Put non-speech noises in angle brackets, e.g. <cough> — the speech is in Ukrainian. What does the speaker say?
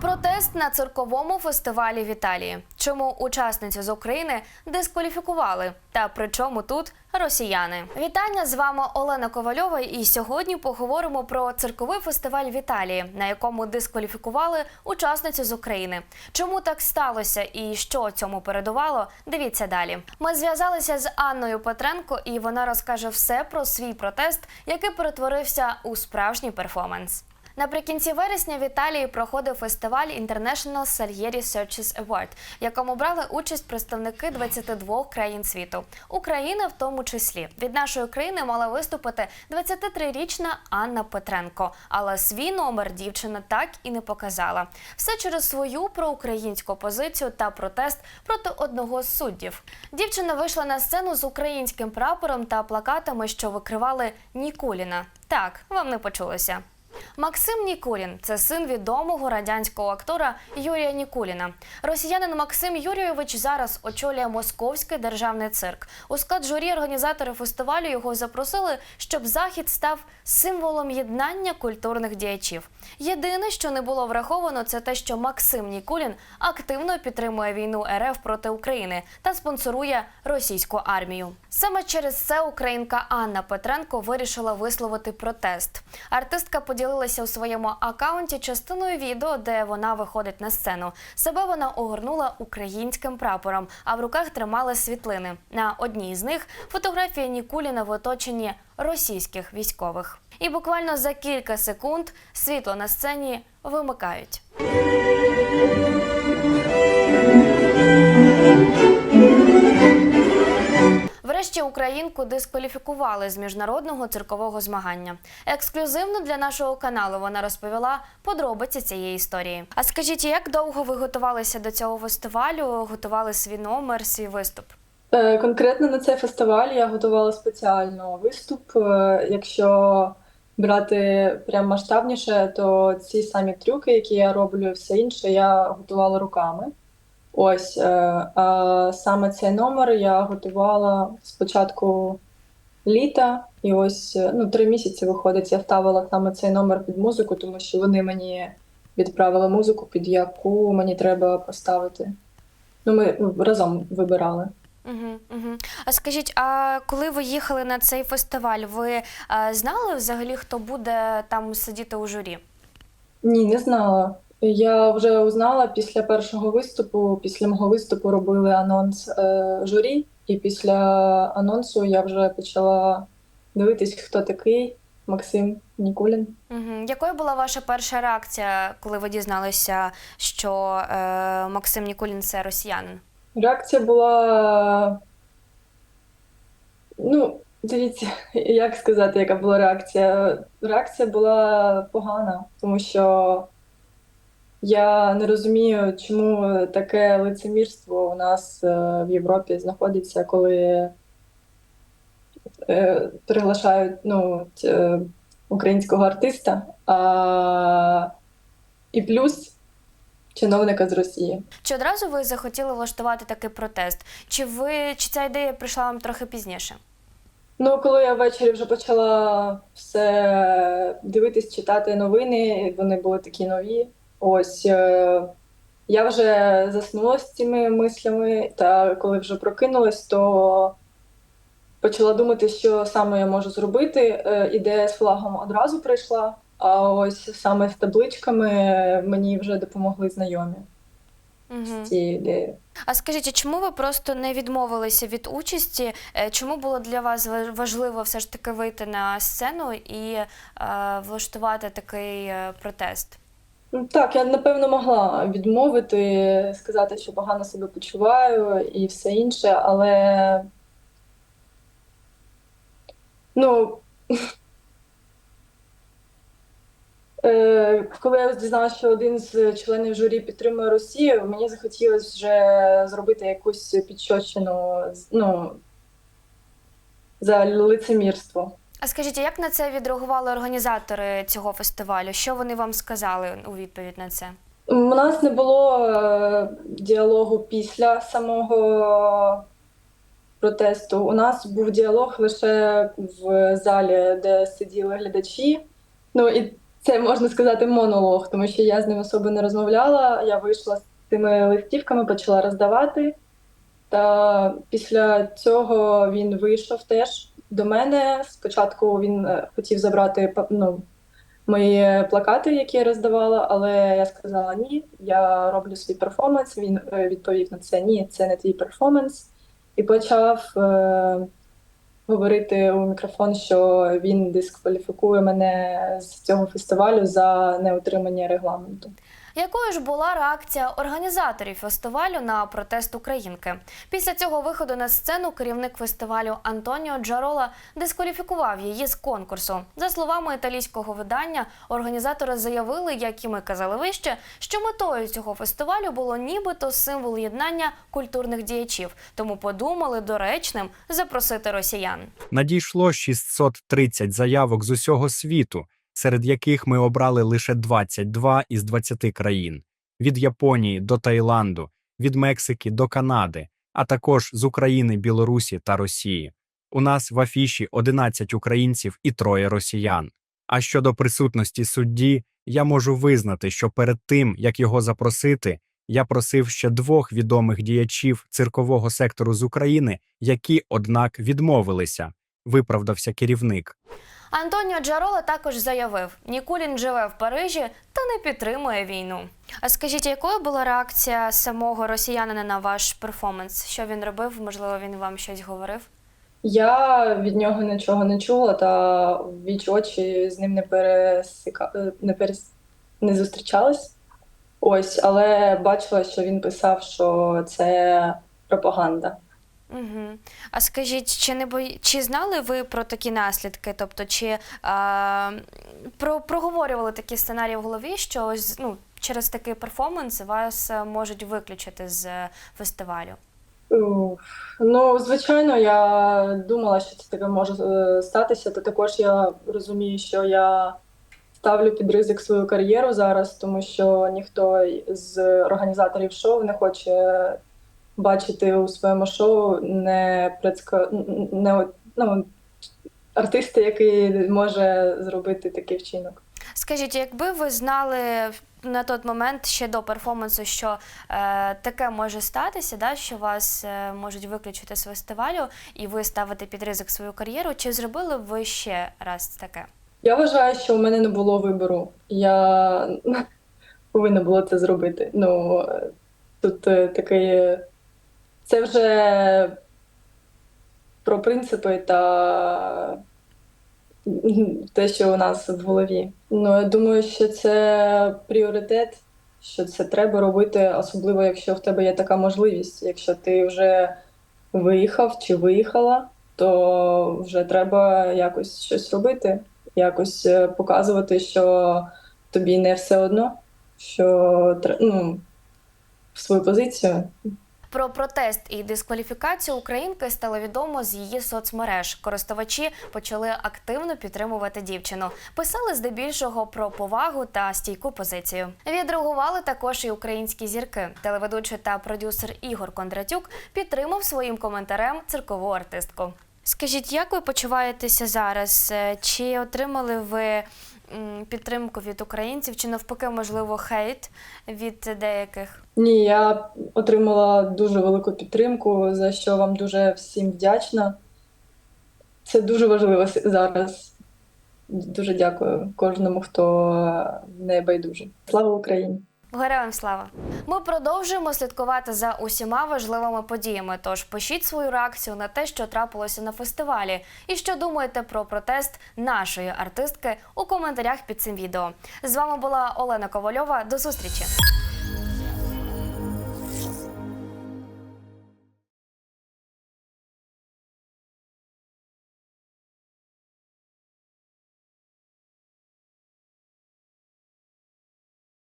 Протест на цирковому фестивалі в Італії. Чому учасницю з України дискваліфікували? Та при чому тут росіяни? Вітання з вами Олена Ковальова. І сьогодні поговоримо про цирковий фестиваль в Італії, на якому дискваліфікували учасницю з України. Чому так сталося і що цьому передувало? Дивіться далі. Ми зв'язалися з Анною Петренко, і вона розкаже все про свій протест, який перетворився у справжній перформанс. Наприкінці вересня в Італії проходив фестиваль International Salieri Searches Award, в якому брали участь представники 22 країн світу. Україна в тому числі. Від нашої країни мала виступити 23-річна Анна Петренко, але свій номер дівчина так і не показала. Все через свою проукраїнську позицію та протест проти одного з суддів. Дівчина вийшла на сцену з українським прапором та плакатами, що викривали Нікуліна. Так, вам не почулося. Максим Нікулін це син відомого радянського актора Юрія Нікуліна. Росіянин Максим Юрійович зараз очолює Московський державний цирк. У склад журі організатори фестивалю його запросили, щоб захід став символом єднання культурних діячів. Єдине, що не було враховано, це те, що Максим Нікулін активно підтримує війну РФ проти України та спонсорує російську армію. Саме через це українка Анна Петренко вирішила висловити протест. Артистка поділилася у своєму акаунті частиною відео, де вона виходить на сцену. Себе вона огорнула українським прапором, а в руках тримала світлини. На одній з них фотографія Нікуліна в оточенні російських військових. І буквально за кілька секунд світло на сцені вимикають. Українку дискваліфікували з міжнародного циркового змагання. Ексклюзивно для нашого каналу вона розповіла подробиці цієї історії. А скажіть, як довго ви готувалися до цього фестивалю? Готували свій номер, свій виступ? Е, Конкретно на цей фестиваль я готувала спеціально виступ. Е, Якщо брати прям масштабніше, то ці самі трюки, які я роблю, все інше, я готувала руками. Ось, е, а саме цей номер я готувала спочатку літа, і ось е, ну, три місяці виходить. Я ставила саме цей номер під музику, тому що вони мені відправили музику, під яку мені треба поставити. Ну, ми разом вибирали. Угу, угу. А скажіть, а коли ви їхали на цей фестиваль, ви е, знали взагалі, хто буде там сидіти у журі? Ні, не знала. Я вже узнала після першого виступу. Після мого виступу робили анонс е, журі, і після анонсу я вже почала дивитись, хто такий Максим Нікулін. Угу. Якою була ваша перша реакція, коли ви дізналися, що е, Максим Нікулін це росіянин? Реакція була. Ну, дивіться, як сказати, яка була реакція. Реакція була погана, тому що я не розумію, чому таке лицемірство у нас е, в Європі знаходиться, коли е, приглашають ну, е, українського артиста, а, і плюс чиновника з Росії. Чи одразу ви захотіли влаштувати такий протест? Чи ви чи ця ідея прийшла вам трохи пізніше? Ну, коли я ввечері вже почала все дивитись, читати новини, вони були такі нові. Ось е, я вже заснула з цими мислями, та коли вже прокинулась, то почала думати, що саме я можу зробити. Е, Ідея з флагом одразу прийшла, а ось саме з табличками мені вже допомогли знайомі Угу. з цією ідеєю. А скажіть, чому ви просто не відмовилися від участі? Е, Чому було для вас ва- важливо все ж таки вийти на сцену і е, влаштувати такий протест? Ну, Так, я напевно могла відмовити, сказати, що погано себе почуваю і все інше, але ну <laughs> е, коли я дізналася, що один з членів журі підтримує Росію, мені захотілося вже зробити якусь підщочину ну, за лицемірство. А скажіть, як на це відреагували організатори цього фестивалю? Що вони вам сказали у відповідь на це? У нас не було е, діалогу після самого протесту. У нас був діалог лише в залі, де сиділи глядачі. Ну і це можна сказати монолог, тому що я з ним особо не розмовляла. Я вийшла з цими листівками, почала роздавати. Та після цього він вийшов теж до мене. Спочатку він е, хотів забрати ну, мої плакати, які я роздавала, але я сказала ні, я роблю свій перформанс. Він е, відповів на це ні, це не твій перформанс. І почав е, говорити у мікрофон, що він дискваліфікує мене з цього фестивалю за неутримання регламенту. Якою ж була реакція організаторів фестивалю на протест українки? Після цього виходу на сцену керівник фестивалю Антоніо Джарола дискваліфікував її з конкурсу. За словами італійського видання, організатори заявили, як і ми казали вище, що метою цього фестивалю було нібито символ єднання культурних діячів, тому подумали доречним запросити росіян. Надійшло 630 заявок з усього світу, серед яких ми обрали лише 22 із 20 країн від Японії до Таїланду, від Мексики до Канади, а також з України, Білорусі та Росії. У нас в афіші 11 українців і троє росіян. А щодо присутності судді, я можу визнати, що перед тим, як його запросити, я просив ще двох відомих діячів циркового сектору з України, які, однак, відмовилися. Виправдався керівник. Антоніо Джарола також заявив: Нікулін живе в Парижі та не підтримує війну. А скажіть, якою була реакція самого росіянина на ваш перформанс? Що він робив? Можливо, він вам щось говорив? Я від нього нічого не чула, та віч очі з ним не пересіка... е, не, перес... не зустрічалась. Ось, але бачила, що він писав, що це пропаганда. Угу. А скажіть, чи не бої... чи знали ви про такі наслідки? Тобто, чи а, про... проговорювали такі сценарії в голові, що ось, ну, через такий перформанс вас е, можуть виключити з фестивалю? Ну, звичайно, я думала, що це таке може е, статися, та також я розумію, що я ставлю під ризик свою кар'єру зараз, тому що ніхто з організаторів шоу не хоче бачити у своєму шоу не предско... не ну, артиста, який може зробити такий вчинок. Скажіть, якби ви знали на той момент ще до перформансу, що е, таке може статися, да, що вас е, можуть виключити з фестивалю, і ви ставите під ризик свою кар'єру, чи зробили б ви ще раз таке? Я вважаю, що у мене не було вибору. Я повинна була це зробити. Ну тут е, такий це вже про принципи та те, що у нас в голові. Ну, я думаю, що це пріоритет, що це треба робити, особливо якщо в тебе є така можливість. Якщо ти вже виїхав чи виїхала, то вже треба якось щось робити, якось е, показувати, що тобі не все одно, що ну, свою позицію. Про протест і дискваліфікацію українки стало відомо з її соцмереж. Користувачі почали активно підтримувати дівчину. Писали здебільшого про повагу та стійку позицію. Відреагували також і українські зірки. Телеведучий та продюсер Ігор Кондратюк підтримав своїм коментарем циркову артистку. Скажіть, як ви почуваєтеся зараз? Е, Чи отримали ви підтримку від українців, чи навпаки, можливо, хейт від деяких? Ні, я отримала дуже велику підтримку, за що вам дуже всім вдячна. Це дуже важливо зараз. Дуже дякую кожному, хто не байдужий. Слава Україні! Героям слава! Ми продовжуємо слідкувати за усіма важливими подіями. Тож пишіть свою реакцію на те, що трапилося на фестивалі, і що думаєте про протест нашої артистки у коментарях під цим відео. З вами була Олена Ковальова. До зустрічі!